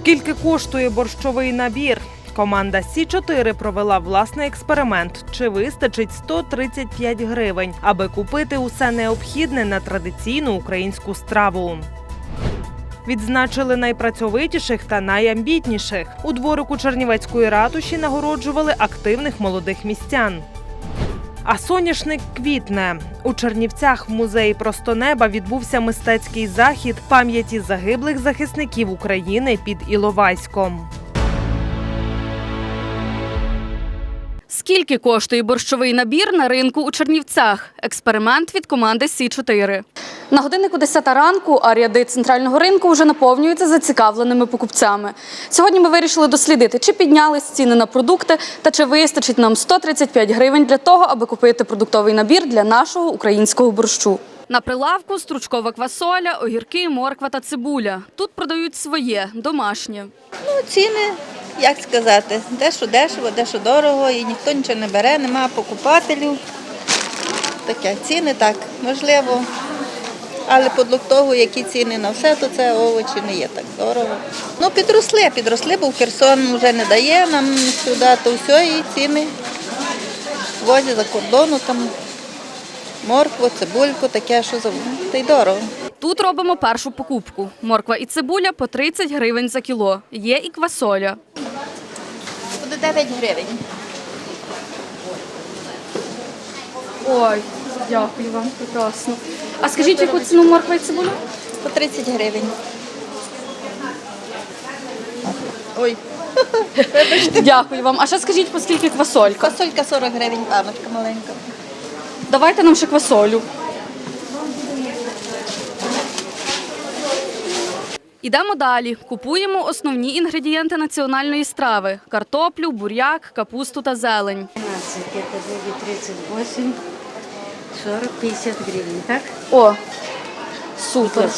Скільки коштує борщовий набір? Команда Сі 4 провела власний експеримент. Чи вистачить 135 гривень, аби купити усе необхідне на традиційну українську страву? Відзначили найпрацьовитіших та найамбітніших. У дворику Чернівецької ратуші нагороджували активних молодих містян. А соняшник квітне у Чернівцях в музеї Просто неба відбувся мистецький захід пам'яті загиблих захисників України під Іловайськом. Скільки коштує борщовий набір на ринку у Чернівцях? Експеримент від команди Сі 4 На годиннику 10 ранку, а ряди центрального ринку вже наповнюються зацікавленими покупцями. Сьогодні ми вирішили дослідити, чи піднялись ціни на продукти та чи вистачить нам 135 гривень для того, аби купити продуктовий набір для нашого українського борщу. На прилавку стручкова квасоля, огірки, морква та цибуля. Тут продають своє, домашнє. Ну, ціни, як сказати, дещо дешево, дещо дорого, і ніхто нічого не бере, немає покупателів. Таке, ціни так, можливо. Але подлог того, які ціни на все, то це овочі не є так дорого. Ну, підросли, підросли, бо Херсон вже не дає нам сюди, то все, і ціни возять за кордону, там моркву, цибульку, таке, що за та й дорого. Тут робимо першу покупку. Морква і цибуля по 30 гривень за кіло. Є і квасоля. Буде 9 гривень. Ой, дякую вам, прекрасно. А скажіть, яку ціну морква і цибуля? По 30 гривень. Ой, Дякую вам. А ще скажіть, по скільки квасолька? фасолька 40 гривень, баночка маленька. Давайте нам ще квасолю. Ідемо далі. Купуємо основні інгредієнти національної страви: картоплю, буряк, капусту та зелень. 15, это будет 38, 40, 50 гривен, так? О, супер.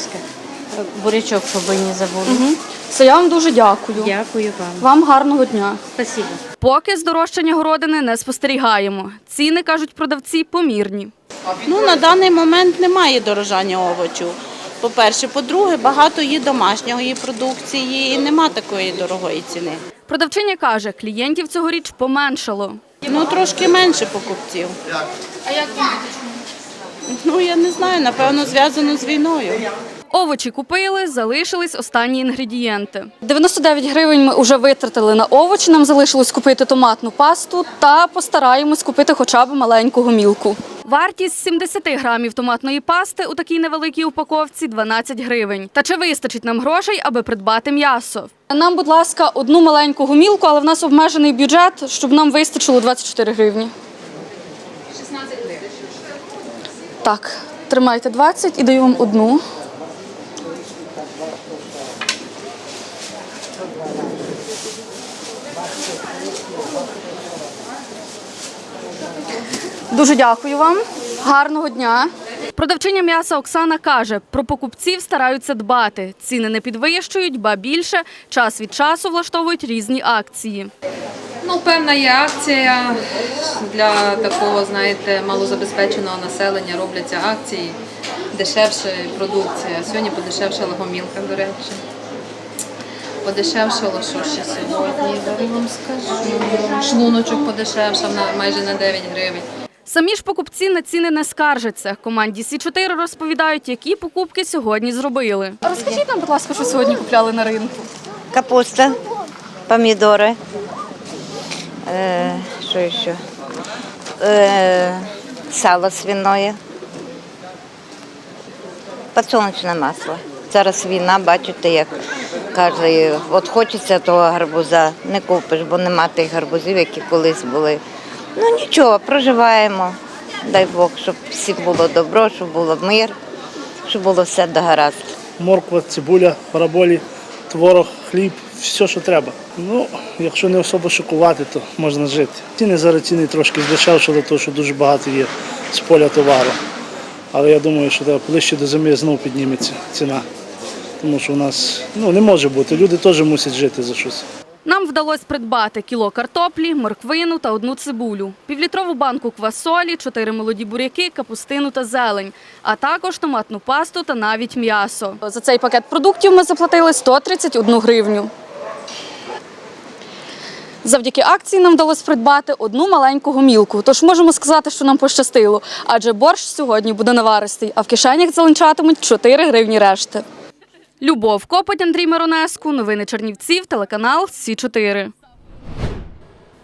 Бурячок, щоб ви не забули. Угу. Це я вам дуже дякую. Дякую вам. Вам гарного дня. Спасибо. Поки здорожчання городини не спостерігаємо. Ціни, кажуть продавці, помірні. Ну, на даний момент немає дорожання овочів. По-перше, по-друге, багато є домашньої продукції і нема такої дорогої ціни. Продавчиня каже, клієнтів цьогоріч поменшало. Ну, трошки менше покупців. А як Ну, я не знаю, напевно, зв'язано з війною. Овочі купили, залишились останні інгредієнти. 99 гривень ми вже витратили на овочі. Нам залишилось купити томатну пасту та постараємось купити хоча б маленьку гомілку. Вартість 70 грамів томатної пасти у такій невеликій упаковці 12 гривень. Та чи вистачить нам грошей, аби придбати м'ясо? Нам, будь ласка, одну маленьку гумілку, але в нас обмежений бюджет, щоб нам вистачило 24 гривні. 16 гривень. Так, тримайте 20 і даю вам одну. Дуже дякую вам. Гарного дня. Продавчиня м'яса Оксана каже, про покупців стараються дбати. Ціни не підвищують, ба більше час від часу влаштовують різні акції. Ну, певна є акція для такого, знаєте, малозабезпеченого населення. Робляться акції, дешевша продукція. Сьогодні подешевшала гомілка, до речі. Подешевшало, що ще сьогодні, зараз вам скажу. Шлуночок подешевшав на майже на 9 гривень. Самі ж покупці на ціни не скаржаться. Команді Сі 4 розповідають, які покупки сьогодні зробили. Розкажіть нам, будь ласка, що сьогодні купляли на ринку. Капуста, помидоры. Э, что еще? Э, сало свиное. Подсолнечне масло. Зараз війна, бачите, як каже, от хочеться того гарбуза, не купиш, бо нема тих гарбузів, які колись були. Ну нічого, проживаємо. Дай Бог, щоб всім було добро, щоб було мир, щоб було все догаразд. морква, цибуля, параболі, творог, хліб, все, що треба. Ну, якщо не особо шокувати, то можна жити. Ціни зараз ціни трошки здешевшили, тому що дуже багато є з поля товару. Але я думаю, що треба ближче до зими знову підніметься ціна. Тому що у нас ну, не може бути. Люди теж мусять жити за щось. Нам вдалося придбати кіло картоплі, морквину та одну цибулю, півлітрову банку квасолі, чотири молоді буряки, капустину та зелень, а також томатну пасту та навіть м'ясо. За цей пакет продуктів ми заплатили 131 гривню. Завдяки акції нам вдалося придбати одну маленьку гомілку. Тож можемо сказати, що нам пощастило, адже борщ сьогодні буде наваристий, а в кишенях залинчатимуть 4 гривні решти. Любов Копоть, Андрій Миронеску. Новини Чернівців, телеканал Сі 4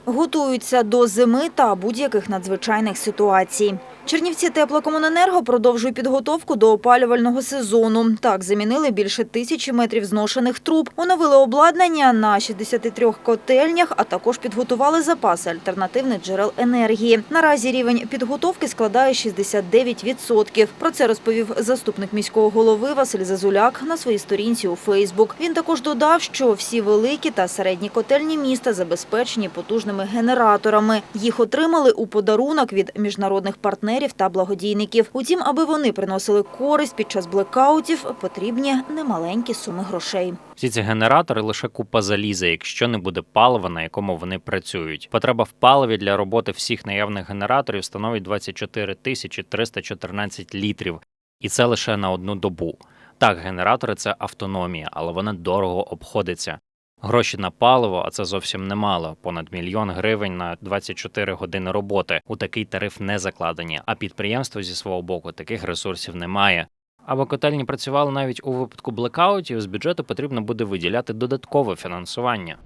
Готуються до зими та будь-яких надзвичайних ситуацій. Чернівці теплокомуненерго продовжує підготовку до опалювального сезону. Так, замінили більше тисячі метрів зношених труб, оновили обладнання на 63 котельнях, а також підготували запаси альтернативних джерел енергії. Наразі рівень підготовки складає 69%. Про це розповів заступник міського голови Василь Зазуляк на своїй сторінці у Фейсбук. Він також додав, що всі великі та середні котельні міста забезпечені потужними генераторами. Їх отримали у подарунок від міжнародних партнерів та благодійників. Утім, аби вони приносили користь під час блекаутів, потрібні немаленькі суми грошей. Всі ці генератори лише купа заліза, якщо не буде палива, на якому вони працюють. Потреба в паливі для роботи всіх наявних генераторів становить 24 тисячі 314 літрів, і це лише на одну добу. Так, генератори це автономія, але вона дорого обходиться. Гроші на паливо, а це зовсім немало, понад мільйон гривень на 24 години роботи. У такий тариф не закладені, а підприємство зі свого боку таких ресурсів не має. Аби котельні працювали навіть у випадку блекаутів, з бюджету потрібно буде виділяти додаткове фінансування.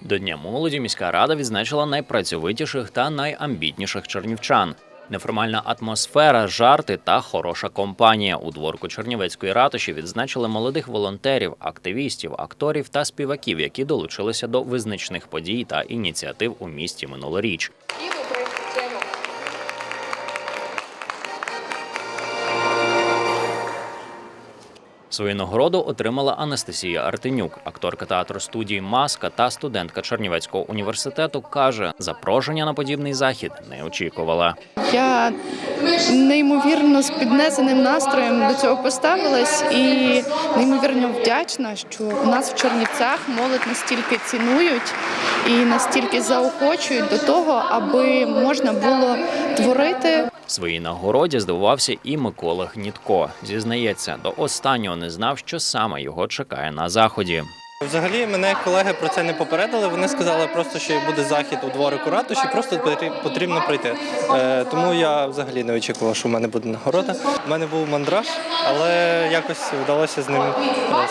До Дня молоді міська рада відзначила найпрацьовитіших та найамбітніших чернівчан. Неформальна атмосфера, жарти та хороша компанія. У дворку Чернівецької ратуші відзначили молодих волонтерів, активістів, акторів та співаків, які долучилися до визначних подій та ініціатив у місті минулоріч. Свою нагороду отримала Анастасія Артенюк, акторка театру студії Маска та студентка Чернівецького університету. каже, запрошення на подібний захід не очікувала. Я неймовірно з піднесеним настроєм до цього поставилась і неймовірно вдячна, що у нас в Чернівцях молодь настільки цінують і настільки заохочують до того, аби можна було творити Своїй нагороді здивувався і Микола Гнітко. Зізнається, до останнього не знав, що саме його чекає на заході. Взагалі мене колеги про це не попередили. Вони сказали просто, що буде захід у дворику ратуші, просто потрі- потрібно прийти. Е, тому я взагалі не очікував, що в мене буде нагорода. У мене був мандраж, але якось вдалося з ним е,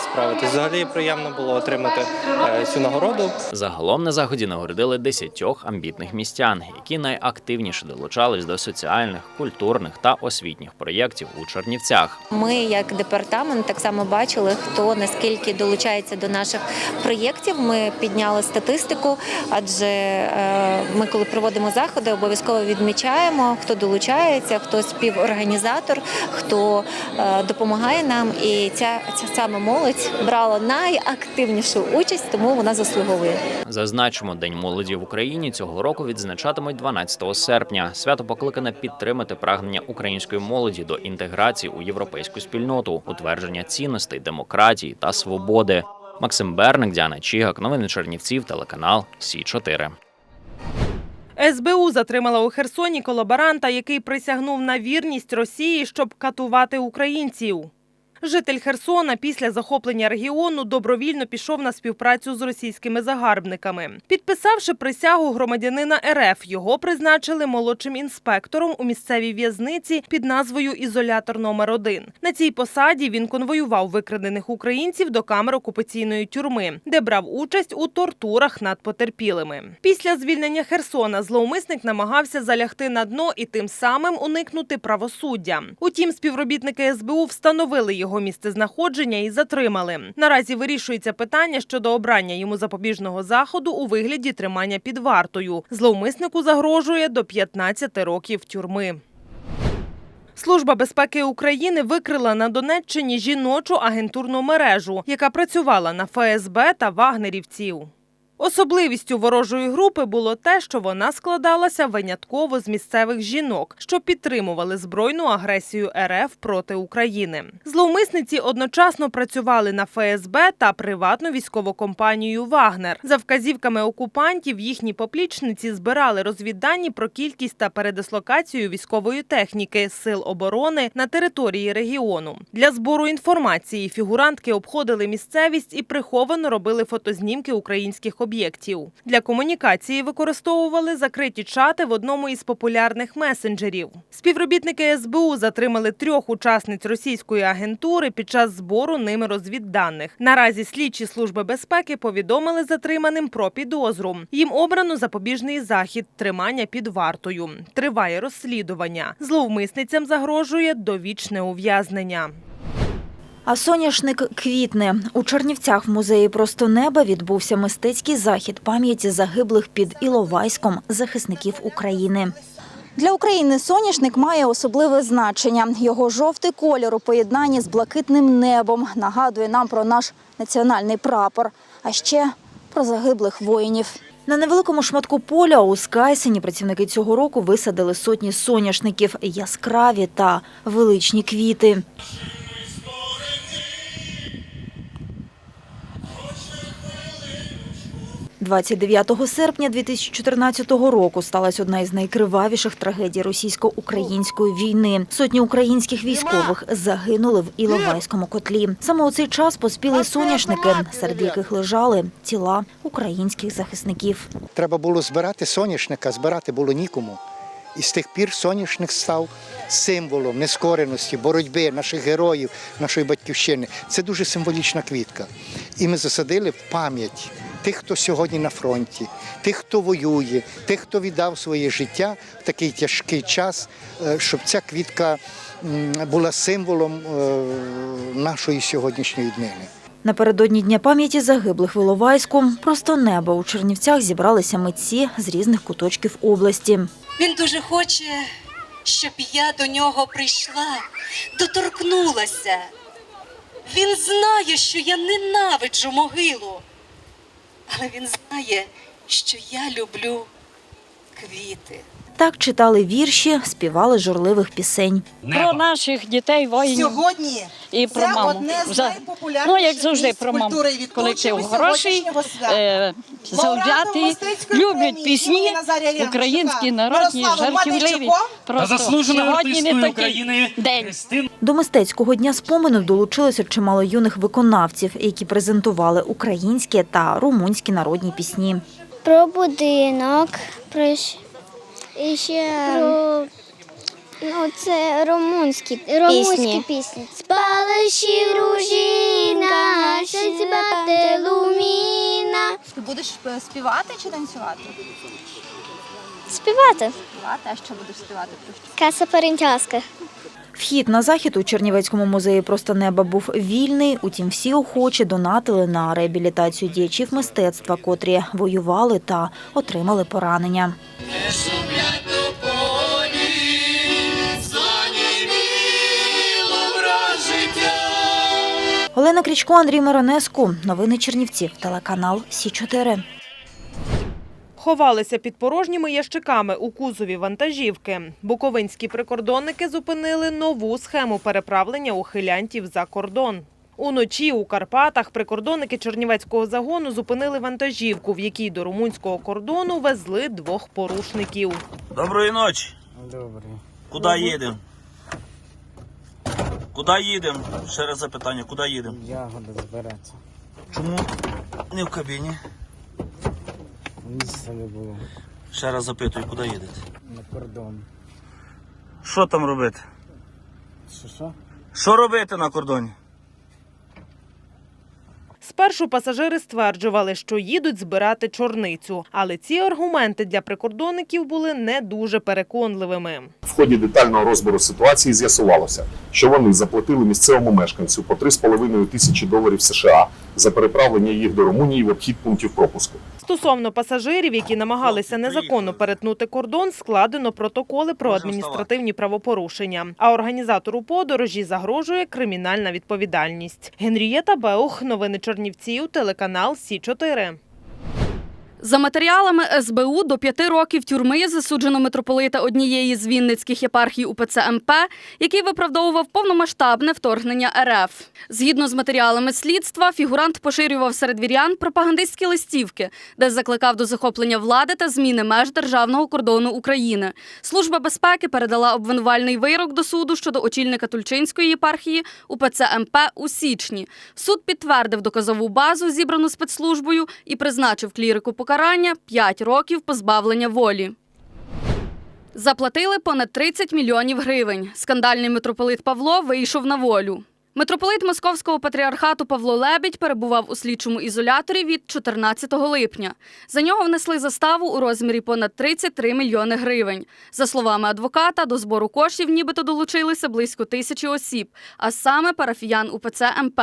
справитись. Взагалі приємно було отримати е, цю нагороду. Загалом на заході нагородили десятьох амбітних містян, які найактивніше долучались до соціальних, культурних та освітніх проєктів у Чернівцях. Ми, як департамент, так само бачили, хто наскільки долучається до наших проєктів. Ми підняли статистику, адже е, ми, коли проводимо заходи, обов'язково відмічаємо, хто долучається, хто співорганізатор, хто е, допомагає нам. І ця, ця саме молодь брала найактивнішу участь, тому вона заслуговує. Зазначимо, День молоді в Україні цього року відзначатимуть 12 серпня. Свято покликане підтримати прагнення української молоді до інтеграції у європейську спільноту, утвердження цінностей, демократії та свободи. Максим Берник, Діана Чігак, новини Чернівців, телеканал Сі 4 СБУ затримала у Херсоні колаборанта, який присягнув на вірність Росії, щоб катувати українців. Житель Херсона після захоплення регіону добровільно пішов на співпрацю з російськими загарбниками. Підписавши присягу громадянина РФ, його призначили молодшим інспектором у місцевій в'язниці під назвою Ізолятор номер 1 На цій посаді він конвоював викрадених українців до камер окупаційної тюрми, де брав участь у тортурах над потерпілими. Після звільнення Херсона зловмисник намагався залягти на дно і тим самим уникнути правосуддя. Утім, співробітники СБУ встановили його місцезнаходження і затримали. Наразі вирішується питання щодо обрання йому запобіжного заходу у вигляді тримання під вартою. Зловмиснику загрожує до 15 років тюрми. Служба безпеки України викрила на Донеччині жіночу агентурну мережу, яка працювала на ФСБ та вагнерівців. Особливістю ворожої групи було те, що вона складалася винятково з місцевих жінок, що підтримували збройну агресію РФ проти України. Зловмисниці одночасно працювали на ФСБ та приватну військову компанію Вагнер. За вказівками окупантів їхні поплічниці збирали розвіддані про кількість та передислокацію військової техніки сил оборони на території регіону. Для збору інформації фігурантки обходили місцевість і приховано робили фотознімки українських об'єктів. Об'єктів. Для комунікації використовували закриті чати в одному із популярних месенджерів. Співробітники СБУ затримали трьох учасниць російської агентури під час збору ними розвідданих. Наразі слідчі служби безпеки повідомили затриманим про підозру. Їм обрано запобіжний захід тримання під вартою. Триває розслідування. Зловмисницям загрожує довічне ув'язнення. А соняшник квітне. У Чернівцях в музеї Просто неба відбувся мистецький захід пам'яті загиблих під Іловайськом захисників України. Для України соняшник має особливе значення. Його жовтий кольор у поєднанні з блакитним небом нагадує нам про наш національний прапор, а ще про загиблих воїнів. На невеликому шматку поля у Скайсені працівники цього року висадили сотні соняшників, яскраві та величні квіти. – 29 серпня 2014 року сталася одна із найкривавіших трагедій російсько-української війни. Сотні українських військових загинули в Іловайському котлі. Саме у цей час поспіли соняшники, серед яких лежали тіла українських захисників. Треба було збирати соняшника, збирати було нікому. І з тих пір соняшник став символом нескореності, боротьби наших героїв, нашої батьківщини. Це дуже символічна квітка. І ми засадили в пам'ять тих, хто сьогодні на фронті, тих, хто воює, тих, хто віддав своє життя в такий тяжкий час, е, щоб ця квітка була символом е, нашої сьогоднішньої днини. Напередодні Дня пам'яті загиблих в Іловайську просто небо у Чернівцях зібралися митці з різних куточків області. Він дуже хоче, щоб я до нього прийшла, доторкнулася. Він знає, що я ненавиджу могилу, але він знає, що я люблю квіти. Так читали вірші, співали журливих пісень. Про наших дітей, воїнів Сьогодні і про це маму. одне з найпопулярніших ну, як завжди, про маму. культури і Колектив свята. е, завзятий, люблять пісні, українські, народні, жартівливі. Просто сьогодні не такий день. До мистецького дня спомену долучилося чимало юних виконавців, які презентували українські та румунські народні пісні. Про будинок, про і ще про ну, це румунські, румунські пісні. Спалиші ружіна, щось луміна. Ти будеш співати чи танцювати? Співати. Співати, а що будеш співати? Каса Перентяска. Вхід на захід у Чернівецькому музеї просто неба був вільний. Утім, всі охочі донатили на реабілітацію діячів мистецтва, котрі воювали та отримали поранення. Олена Крічко, Андрій Миронеску. Новини Чернівців. Телеканал Сі 4 Ховалися під порожніми ящиками у кузові вантажівки. Буковинські прикордонники зупинили нову схему переправлення ухилянтів за кордон. Уночі у Карпатах прикордонники Чернівецького загону зупинили вантажівку, в якій до румунського кордону везли двох порушників. Доброї ночі. Добре. Куди їдемо? Куди їдемо? Ще раз запитання, куди їдемо? Ягоди збереться. Чому не в кабіні? Місця не було Ще раз запитую, куди їдете? на кордон. Що там робити? Що що? Що робити на кордоні? Спершу пасажири стверджували, що їдуть збирати чорницю, але ці аргументи для прикордонників були не дуже переконливими. В ході детального розбору ситуації з'ясувалося, що вони заплатили місцевому мешканцю по 3,5 тисячі доларів США за переправлення їх до Румунії в обхід пунктів пропуску. Стосовно пасажирів, які намагалися незаконно перетнути кордон, складено протоколи про адміністративні правопорушення. А організатору подорожі загрожує кримінальна відповідальність. Генрієта Беух, новини Чернівців, телеканал Сі 4 За матеріалами СБУ до п'яти років тюрми засуджено митрополита однієї з вінницьких єпархій УПЦ МП, який виправдовував повномасштабне вторгнення РФ. Згідно з матеріалами слідства, фігурант поширював серед вірян пропагандистські листівки, де закликав до захоплення влади та зміни меж державного кордону України. Служба безпеки передала обвинувальний вирок до суду щодо очільника Тульчинської єпархії УПЦ МП у січні. Суд підтвердив доказову базу, зібрану спецслужбою, і призначив клірику покарання 5 років позбавлення волі. Заплатили понад 30 мільйонів гривень. Скандальний митрополит Павло вийшов на волю. Митрополит Московського патріархату Павло Лебідь перебував у слідчому ізоляторі від 14 липня. За нього внесли заставу у розмірі понад 33 мільйони гривень. За словами адвоката, до збору коштів нібито долучилися близько тисячі осіб, а саме парафіян УПЦ МП.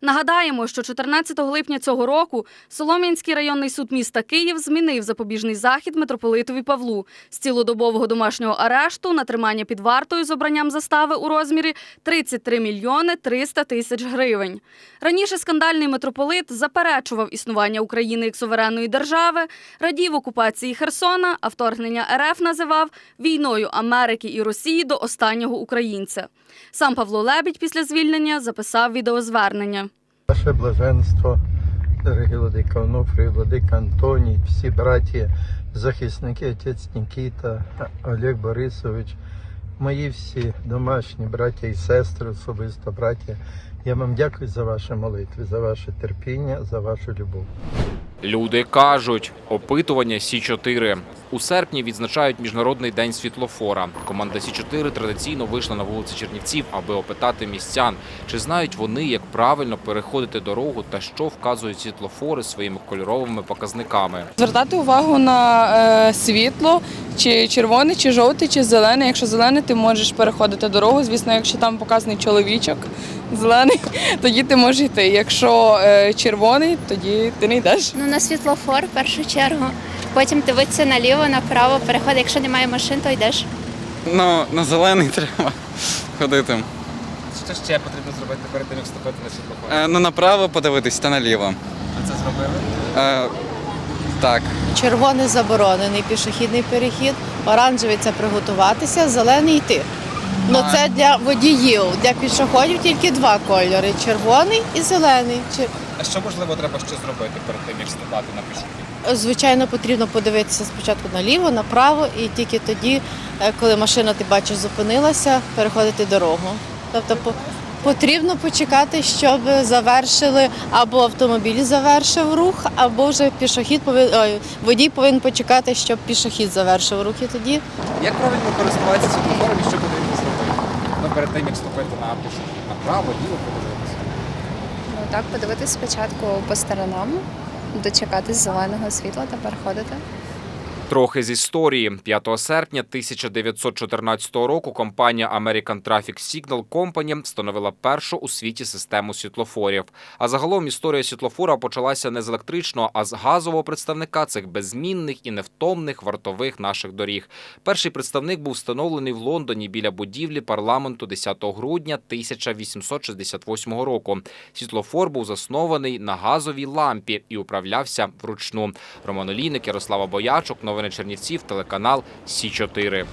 Нагадаємо, що 14 липня цього року Солом'янський районний суд міста Київ змінив запобіжний захід митрополитові Павлу з цілодобового домашнього арешту на тримання під вартою з обранням застави у розмірі 33 мільйони 300 тисяч гривень. Раніше скандальний митрополит заперечував існування України як суверенної держави, радів окупації Херсона, а вторгнення РФ називав війною Америки і Росії до останнього українця. Сам Павло Лебідь після звільнення записав відеозвернення. Ваше блаженство, дорогі владика Онуфрій, владика Антоній, всі браті, захисники, отець Нікіта, Олег Борисович, мої всі домашні браття і сестри, особисто браття. Я вам дякую за ваші молитви, за ваше терпіння, за вашу любов. Люди кажуть, опитування Сі 4 у серпні відзначають міжнародний день світлофора. Команда Сі 4 традиційно вийшла на вулиці Чернівців, аби опитати містян, чи знають вони, як правильно переходити дорогу та що вказують світлофори своїми кольоровими показниками. Звертати увагу на е, світло, чи червоне, чи жовте, чи зелене. Якщо зелене, ти можеш переходити дорогу. Звісно, якщо там показаний чоловічок зелений, тоді ти можеш йти. Якщо е, червоний, тоді ти не йдеш. Ну, на світлофор в першу чергу. Потім дивитися наліво, направо, переходи. Якщо немає машин, то йдеш. Ну, на зелений треба ходити. Що ще потрібно зробити перед тим, як вступити на світлофор? Е, ну, направо подивитись та наліво. Ви це зробили? Е, так. Червоний заборонений пішохідний перехід, оранжевий це приготуватися, зелений йти. Ну це для водіїв, для пішоходів тільки два кольори червоний і зелений. Чер- А що можливо треба ще зробити перед тим, як вступати на пішохід? Звичайно, потрібно подивитися спочатку наліво, направо, і тільки тоді, е, коли машина ти бачиш зупинилася, переходити дорогу. Тобто по- потрібно почекати, щоб завершили або автомобіль завершив рух, або вже пішохід повинен ой, водій повинен почекати, щоб пішохід завершив рух. І тоді Як правильно користуватися світлофором і що потрібно перед тим, як ступити на пішохід. Направо, ліво подивитися. Ну так, подивитись спочатку по сторонам, дочекатись зеленого світла та переходити. Трохи з історії 5 серпня 1914 року компанія American Traffic Signal Company встановила першу у світі систему світлофорів. А загалом історія світлофора почалася не з електричного, а з газового представника цих беззмінних і невтомних вартових наших доріг. Перший представник був встановлений в Лондоні біля будівлі парламенту 10 грудня 1868 року. Світлофор був заснований на газовій лампі і управлявся вручну. Роман Олійник, Ярослава Боячук, новини Чернівців, телеканал Сі 4